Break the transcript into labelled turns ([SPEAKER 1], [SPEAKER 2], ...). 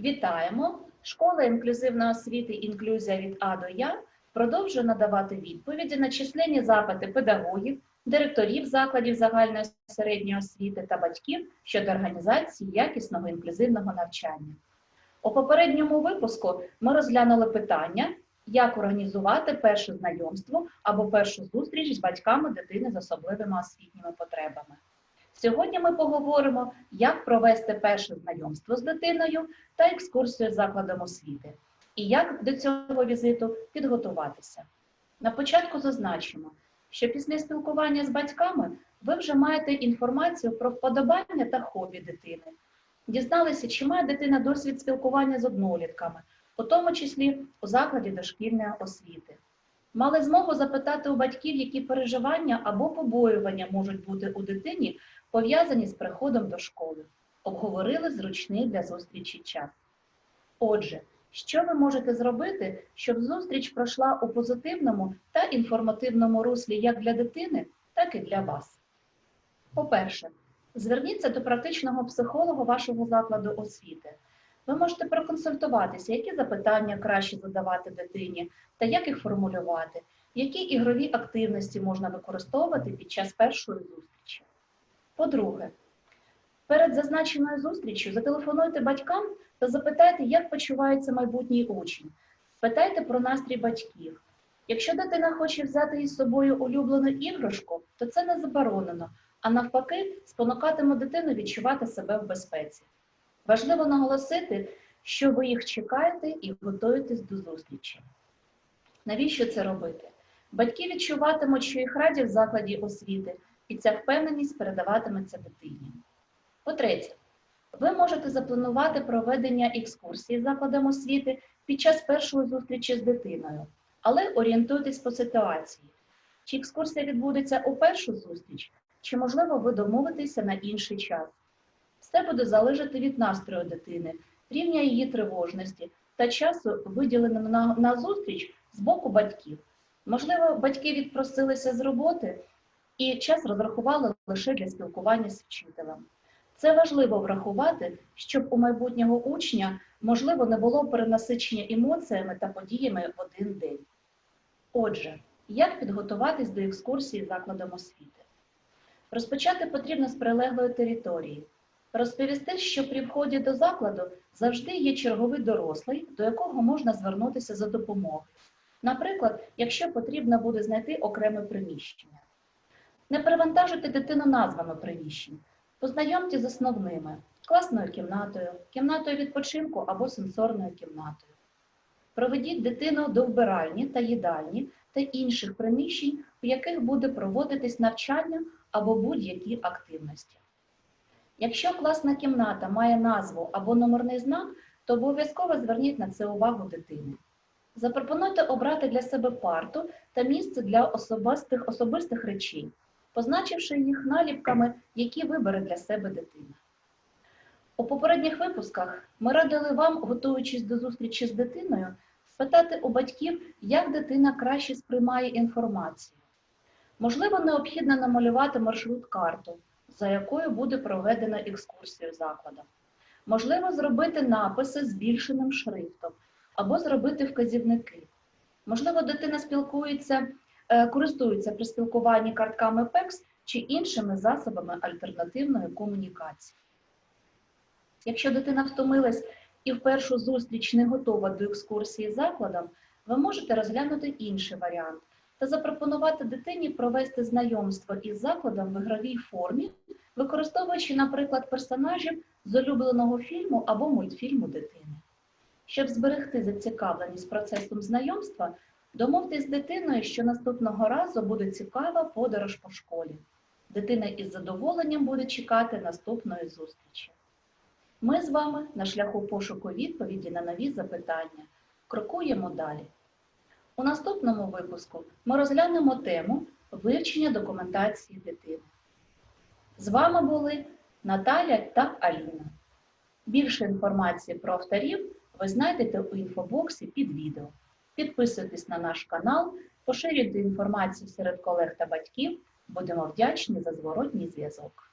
[SPEAKER 1] Вітаємо! Школа інклюзивної освіти Інклюзія від А до Я продовжує надавати відповіді на численні запити педагогів, директорів закладів загальної середньої освіти та батьків щодо організації якісного інклюзивного навчання. У попередньому випуску ми розглянули питання, як організувати перше знайомство або першу зустріч з батьками дитини з особливими освітніми потребами. Сьогодні ми поговоримо, як провести перше знайомство з дитиною та екскурсію закладом освіти, і як до цього візиту підготуватися. На початку зазначимо, що після спілкування з батьками ви вже маєте інформацію про вподобання та хобі дитини. Дізналися, чи має дитина досвід спілкування з однолітками, у тому числі у закладі дошкільної освіти. Мали змогу запитати у батьків, які переживання або побоювання можуть бути у дитині, пов'язані з приходом до школи. Обговорили зручний для зустрічі час. Отже, що ви можете зробити, щоб зустріч пройшла у позитивному та інформативному руслі як для дитини, так і для вас? По-перше, зверніться до практичного психолога вашого закладу освіти. Ви можете проконсультуватися, які запитання краще задавати дитині та як їх формулювати, які ігрові активності можна використовувати під час першої зустрічі. По-друге, перед зазначеною зустрічю зателефонуйте батькам та запитайте, як почувається майбутній учень. Спитайте про настрій батьків. Якщо дитина хоче взяти із собою улюблену іграшку, то це не заборонено, а навпаки, спонукатиме дитину відчувати себе в безпеці. Важливо наголосити, що ви їх чекаєте і готуєтесь до зустрічі. Навіщо це робити? Батьки відчуватимуть, що їх раді в закладі освіти, і ця впевненість передаватиметься дитині. По-третє, ви можете запланувати проведення екскурсії закладом освіти під час першої зустрічі з дитиною, але орієнтуйтесь по ситуації. Чи екскурсія відбудеться у першу зустріч, чи, можливо, ви домовитеся на інший час. Все буде залежати від настрою дитини, рівня її тривожності та часу, виділеного на, на зустріч з боку батьків. Можливо, батьки відпросилися з роботи і час розрахували лише для спілкування з вчителем. Це важливо врахувати, щоб у майбутнього учня, можливо, не було перенасичення емоціями та подіями в один день. Отже, як підготуватись до екскурсії закладом освіти? Розпочати потрібно з прилеглої території. Розповісти, що при вході до закладу завжди є черговий дорослий, до якого можна звернутися за допомогою. Наприклад, якщо потрібно буде знайти окреме приміщення. Не перевантажуйте дитину назвами приміщень. Познайомте з основними класною кімнатою, кімнатою відпочинку або сенсорною кімнатою. Проведіть дитину до вбиральні та їдальні та інших приміщень, у яких буде проводитись навчання або будь-які активності. Якщо класна кімната має назву або номерний знак, то обов'язково зверніть на це увагу дитини. Запропонуйте обрати для себе парту та місце для особистих, особистих речей, позначивши їх наліпками, які вибере для себе дитина. У попередніх випусках ми радили вам, готуючись до зустрічі з дитиною, спитати у батьків, як дитина краще сприймає інформацію. Можливо, необхідно намалювати маршрут-карту, за якою буде проведено екскурсію закладом. Можливо, зробити написи збільшеним шрифтом або зробити вказівники. Можливо, дитина спілкується, е, користується при спілкуванні картками PEX чи іншими засобами альтернативної комунікації. Якщо дитина втомилась і в першу зустріч не готова до екскурсії закладом, ви можете розглянути інший варіант та запропонувати дитині провести знайомство із закладом в ігровій формі, використовуючи, наприклад, персонажів з улюбленого фільму або мультфільму дитини. Щоб зберегти зацікавленість процесом знайомства, домовтесь з дитиною, що наступного разу буде цікава подорож по школі. Дитина із задоволенням буде чекати наступної зустрічі. Ми з вами на шляху пошуку відповіді на нові запитання. Крокуємо далі. У наступному випуску ми розглянемо тему вивчення документації дитини. З вами були Наталя та Аліна. Більше інформації про авторів ви знайдете у інфобоксі під відео. Підписуйтесь на наш канал, поширюйте інформацію серед колег та батьків. Будемо вдячні за зворотній зв'язок.